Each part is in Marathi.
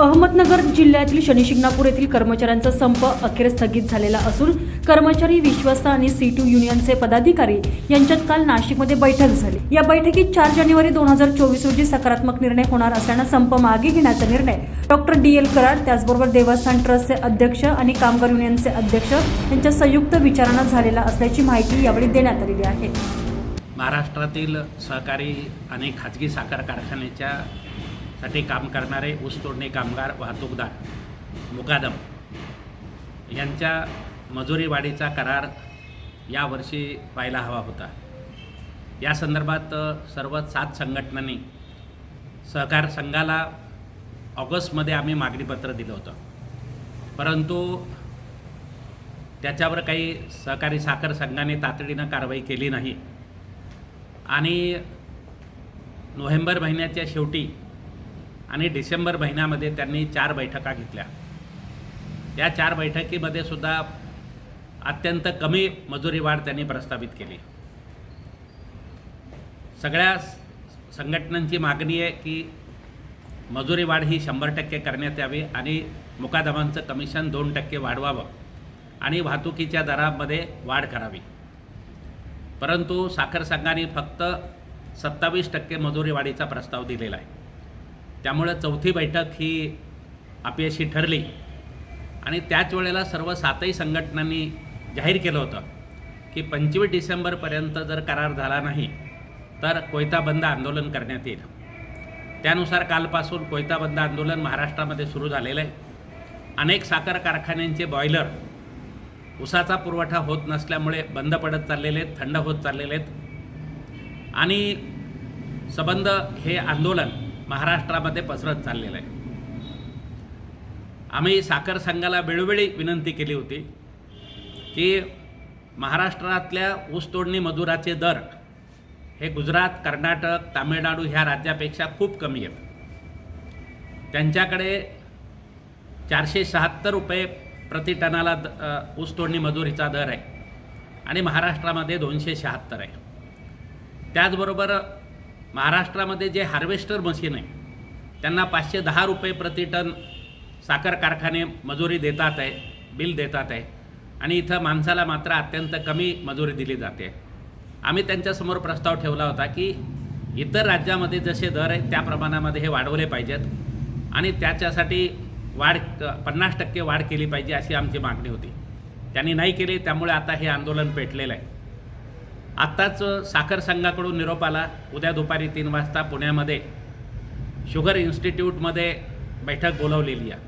अहमदनगर जिल्ह्यातील शनिशिंगणापूर येथील कर्मचाऱ्यांचा संप अखेर स्थगित झालेला असून कर्मचारी विश्वस्त आणि सी टू युनियनचे पदाधिकारी यांच्यात काल नाशिकमध्ये बैठक झाली. या बैठकीत चार जानेवारी दोन हजार चोवीस रोजी सकारात्मक निर्णय होणार असल्यानं संप मागे घेण्याचा निर्णय डॉक्टर डी एल कराड त्याचबरोबर देवस्थान ट्रस्टचे अध्यक्ष आणि कामगार युनियनचे अध्यक्ष यांच्या संयुक्त विचारानं झालेला असल्याची माहिती यावेळी देण्यात आलेली आहे. महाराष्ट्रातील सहकारी आणि खाजगी साखर कारखान्याच्या साठी काम करणारे ऊसतोडणी कामगार वाहतूकदार. मुकादम. यांच्या मजुरी वाढीचा करार यावर्षी व्हायला हवा होता. या संदर्भात सर्व सात संघटनांनी सहकार संघाला ऑगस्टमध्ये आम्ही मागणीपत्र दिलं होतं. परंतु त्याच्यावर काही सहकारी साखर संघाने तातडीनं कारवाई केली नाही. आणि नोव्हेंबर महिन्याच्या शेवटी आणि डिसेंबर महिन्यामध्ये त्यांनी चार बैठका घेतल्या. त्या चार बैठकीमध्ये सुद्धा अत्यंत कमी मजुरी वाढ त्यांनी प्रस्तावित केली. सगळ्या संघटनांची मागणी आहे की मजुरी वाढ ही शंभर टक्के करण्यात यावी आणि मुकादमांचं कमिशन दोन टक्के वाढवावं आणि वाहतुकीच्या दरामध्ये वाढ करावी. परंतु साखर संघाने फक्त सत्तावीस टक्के मजुरी वाढीचा प्रस्ताव दिलेला आहे. त्यामुळं चौथी बैठक ही अपयशी ठरली. आणि त्याच वेळेला सर्व सातही संघटनांनी जाहीर केलं होतं की पंचवीस डिसेंबरपर्यंत जर करार झाला नाही तर कोयता बंद आंदोलन करण्यात येईल. त्यानुसार कालपासून कोयता बंद आंदोलन महाराष्ट्रामध्ये सुरू झालेलं आहे. अनेक साखर कारखान्यांचे बॉयलर उसाचा पुरवठा होत नसल्यामुळे बंद पडत चाललेले आहेत थंड होत चाललेले आहेत. आणि सबंध हे आंदोलन महाराष्ट्रामध्ये पसरत चाललेलं आहे. आम्ही साखर संघाला वेळोवेळी विनंती केली होती की महाराष्ट्रातल्या ऊसतोडणी मजुराचे दर हे गुजरात कर्नाटक तामिळनाडू ह्या राज्यापेक्षा खूप कमी आहेत. त्यांच्याकडे चारशे शहात्तर रुपये प्रति टनाला द ऊसतोडणी मजुरीचा दर आहे आणि महाराष्ट्रामध्ये दोनशे शहात्तर आहे. त्याचबरोबर महाराष्ट्रामध्ये जे हार्वेस्टर मशीन आहे त्यांना पाचशे दहा रुपये प्रति टन साखर कारखाने मजुरी देतात आहे बिल देतात आहे. आणि इथं माणसाला मात्र अत्यंत कमी मजुरी दिली जाते. आम्ही त्यांच्यासमोर प्रस्ताव ठेवला होता की इतर राज्यामध्ये जसे दर आहेत त्या प्रमाणामध्ये हे वाढवले पाहिजेत. आणि त्याच्यासाठी वाढ पन्नास टक्के वाढ केली पाहिजे अशी आमची मागणी होती. त्यांनी नाही केली त्यामुळे आता हे आंदोलन पेटलेलं आहे. आत्ताच साखर संघाकडून निरोप आला. उद्या दुपारी तीन वाजता पुण्यामध्ये शुगर इन्स्टिट्यूटमध्ये बैठक बोलवलेली आहे.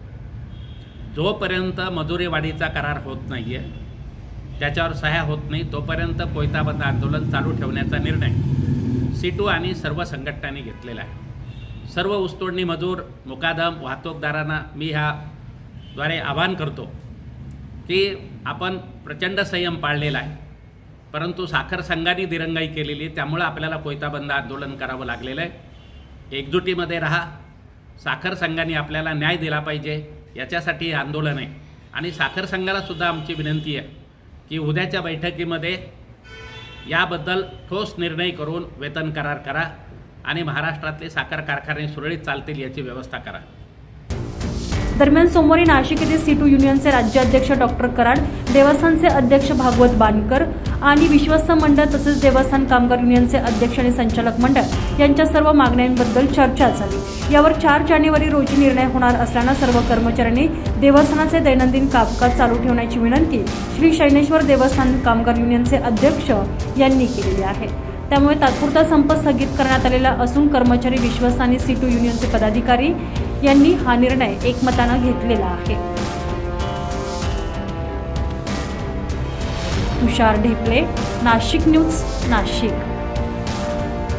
जोपर्यंत मजुरी वाढीचा करार होत नाही आहे त्याच्यावर सह्या होत नाही तोपर्यंत कोयताबंद आंदोलन चालू ठेवण्याचा निर्णय सिटू आणि सर्व संघटनांनी घेतलेला आहे. सर्व ऊसतोडणी मजूर मुकादम वाहतूकदारांना मी ह्याद्वारे आवाहन करतो की आपण प्रचंड संयम पाळलेला आहे. परंतु साखर संघाने दिरंगाई केलेली आहे. त्यामुळं आपल्याला कोयताबंद आंदोलन करावं लागलेलं आहे. एकजुटीमध्ये राहा. साखर संघाने आपल्याला न्याय दिला पाहिजे. याच्यासाठी हे आंदोलन आहे. आणि साखर संघालासुद्धा आमची विनंती आहे की उद्याच्या बैठकीमध्ये याबद्दल ठोस निर्णय करून वेतन करार करा आणि महाराष्ट्रातले साखर कारखाने सुरळीत चालतील याची व्यवस्था करा. दरम्यान सोमवारी नाशिक येथे सी टू युनियनचे राज्याध्यक्ष डॉक्टर कराड देवस्थानचे अध्यक्ष भागवत बानकर आणि विश्वस्त मंडळ तसेच देवस्थान कामगार युनियनचे अध्यक्ष आणि संचालक मंडळ यांच्या सर्व मागण्यांबद्दल चर्चा झाली. यावर चार जानेवारी रोजी निर्णय होणार असल्यानं सर्व कर्मचाऱ्यांनी देवस्थानाचे दैनंदिन कामकाज चालू ठेवण्याची विनंती श्री शैनेश्वर देवस्थान कामगार युनियनचे अध्यक्ष यांनी केलेली आहे. त्यामुळे तात्पुरता संप स्थगित करण्यात आलेला असून कर्मचारी विश्वस्त आणि सी टू युनियनचे पदाधिकारी यांनी हा निर्णय एकमतानं घेतलेला आहे. तुषार ढेपले नाशिक न्यूज नाशिक.